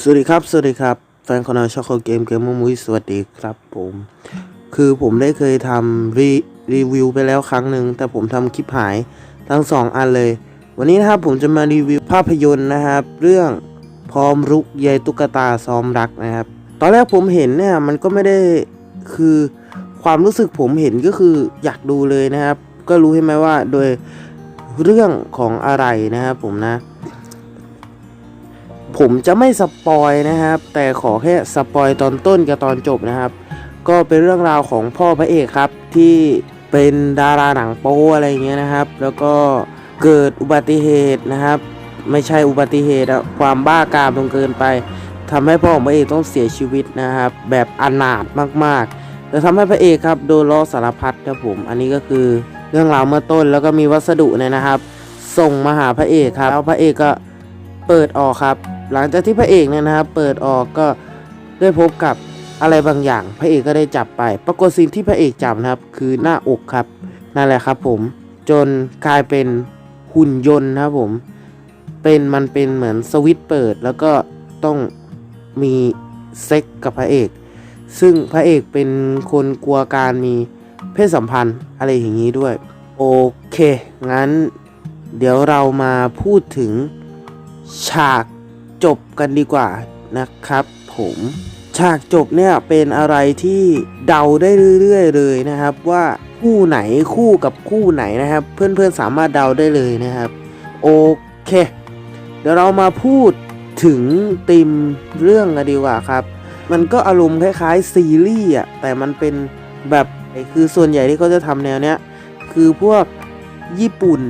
สวัสดีครับ สวัสดีครับ แฟนคอนช็อกโกเกมเกมมอมุ้ยสวัสดีครับผม คือผมได้เคยทำรีรีวิวไปแล้วครั้งหนึ่งแต่ผมทำคลิปหายทั้งสองอันเลย วันนี้นะครับผมจะมารีวิวภาพยนตร์นะครับ เรื่องพร้อมรุกยายตุ๊กตาซ้อมรักนะครับ ตอนแรกผมเห็นเนี่ยมันก็ไม่ได้คือความรู้สึกผมเห็นก็คืออยากดูเลยนะครับ ก็รู้ใช่ไหมว่าโดยเรื่องของอะไรนะครับผมนะ ผมจะไม่สปอยนะครับ แต่ขอแค่สปอยตอนต้นกับตอนจบนะครับ ก็เป็นเรื่องราวของพ่อพระเอกครับ ที่เป็นดาราหนังโป๊อะไรเงี้ยนะครับ แล้วก็เกิดอุบัติเหตุนะครับ ไม่ใช่อุบัติเหตุอะความบ้ากามจนเกินไปทำให้พ่อของพระเอกต้องเสียชีวิตนะครับ แบบอนาถมากๆแล้วทำให้พระเอกครับโดนล้อสารพัดครับผม อันนี้ก็คือเรื่องราวเมื่อต้นแล้วก็มีวัสดุเนี่ยนะครับ ส่งมาหาพระเอกครับแล้วพระเอกก็เปิดออกครับ หลังจากที่พระเอกเนี่ยนะครับเปิดออกก็ได้พบกับอะไรบางอย่าง พระเอกก็ได้จับไป ปรากฏสิ่งที่พระเอกจับนะครับ คือหน้าอกครับนั่นแหละครับ ผมจนกลายเป็นหุ่นยนต์นะครับผมเป็นมันเป็นเหมือนสวิตช์เปิด แล้วก็ต้องมีเซ็กกับพระเอก ซึ่งพระเอกเป็นคนกลัวการมีเพศสัมพันธ์อะไรอย่างนี้ด้วย โอเค งั้น เดี๋ยวเรามาพูดถึงฉาก จบกันดีกว่านะครับ ผมฉากจบเนี่ยเป็นอะไรที่เดาได้เรื่อยๆ เลยนะครับ ว่าคู่ไหนคู่กับคู่ไหนนะครับ เพื่อนๆสามารถเดาได้เลยนะครับ โอเค เดี๋ยวเรามาพูดถึงธีมเรื่องกันดีกว่าครับ มันก็อารมณ์คล้ายๆซีรีส์อะแต่มันเป็นแบบคือส่วนใหญ่ที่เขาจะทำแนวเนี้ยคือพวกญี่ปุ่น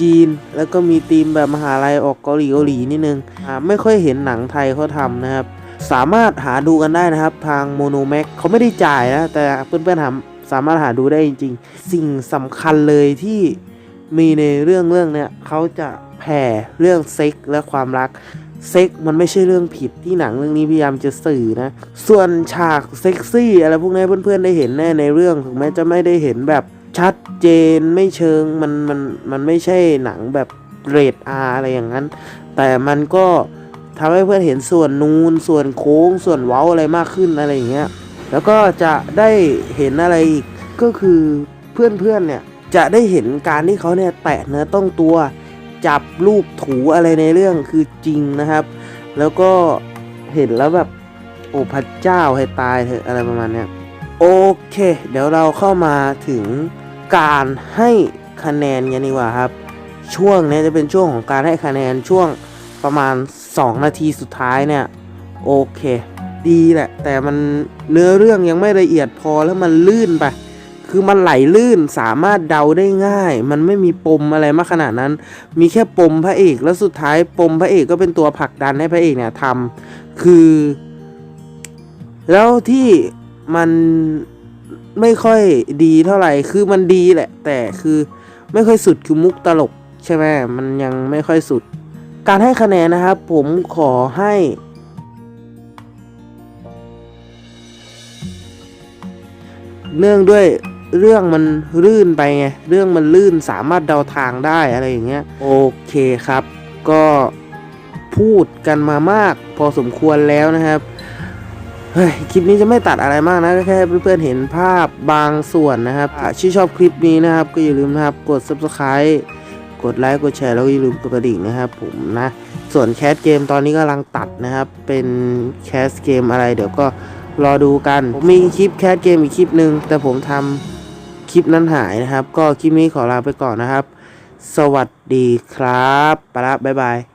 จีน แล้วก็มีธีมแบบมหาลัยออกเกาหลีเกาหลีนิดนึงไม่ค่อยเห็นหนังไทยเขาทำนะครับ สามารถหาดูกันได้นะครับ ทางโมโนแม็กเขาไม่ได้จ่ายนะ แต่เพื่อนๆหาสามารถหาดูได้จริง ๆ สิ่งสำคัญเลยที่มีในเรื่องเรื่องเนี้ยเขาจะแผ่เรื่องเซ็กและความรักเซ็กมันไม่ใช่เรื่องผิดที่หนังเรื่องนี้พยายามจะสื่อนะ ส่วนฉากเซ็กซี่อะไรพวกนี้เพื่อนๆได้เห็นแน่ในเรื่องถึงแม้จะไม่ได้เห็นแบบ ชัดเจนไม่เชิงมันมันมันไม่ใช่หนังแบบเรทอาอะไรอย่างนั้น แต่มันก็ทำให้เพื่อนเห็นส่วนนูนส่วนโค้งส่วนเว้าอะไรมากขึ้นอะไรอย่างเงี้ยแล้วก็จะได้เห็นอะไรอีกก็คือเพื่อนๆเนี่ยจะได้เห็นการที่เขาเนี่ยแตะเนื้อต้องตัวจับรูปถูอะไรในเรื่องคือจริงนะครับ แล้วก็เห็นแล้วแบบโอ้พระเจ้าให้ตายเถอะอะไรประมาณเนี้ยโอเค เดี๋ยวเราเข้ามาถึง การให้คะแนนกันดีกว่าครับ ช่วงเนี้ยจะเป็นช่วงของการให้คะแนนช่วงประมาณ 2 นาทีสุดท้ายเนี่ยโอเค ดีแหละ แต่มันเนื้อเรื่องยังไม่ละเอียดพอแล้วมันลื่นไป คือมันไหลลื่นสามารถเดาได้ง่าย มันไม่มีปมอะไรมากขนาดนั้น มีแค่ปมพระเอกแล้วสุดท้ายปมพระเอกก็เป็นตัวผลักดันให้พระเอกเนี่ยทำคือ แล้วที่มัน ไม่ค่อยดีเท่าไหร่ คือมันดีแหละ แต่คือไม่ค่อยสุดคือมุกตลกใช่ไหมมันยังไม่ค่อยสุด การให้คะแนนนะครับ ผมขอให้ เนื่องด้วยเรื่องมันลื่นไปไง เรื่องมันลื่นสามารถเดาทางได้อะไรอย่างเงี้ย โอเคครับ ก็พูดกันมามากพอสมควรแล้วนะครับ เฮ้ยคลิปนี้จะไม่ตัดอะไรมากนะก็แค่เพื่อนๆเห็นภาพบางส่วนนะครับอะที่ชอบคลิปนี้นะครับ ก็อย่าลืมนะครับกด subscribe กดไลค์กดแชร์แล้วก็อย่าลืมกดกระดิ่งนะครับผมนะส่วนแคสเกมตอนนี้กำลังตัดนะครับ เป็นแคสเกมอะไรเดี๋ยวก็รอดูกันผมมีคลิปแคสเกมอีกคลิปหนึ่งแต่ผมทำคลิปนั้นหายนะครับ ก็คลิปนี้ขอลาไปก่อนนะครับ สวัสดีครับ ไปละบ๊ายบาย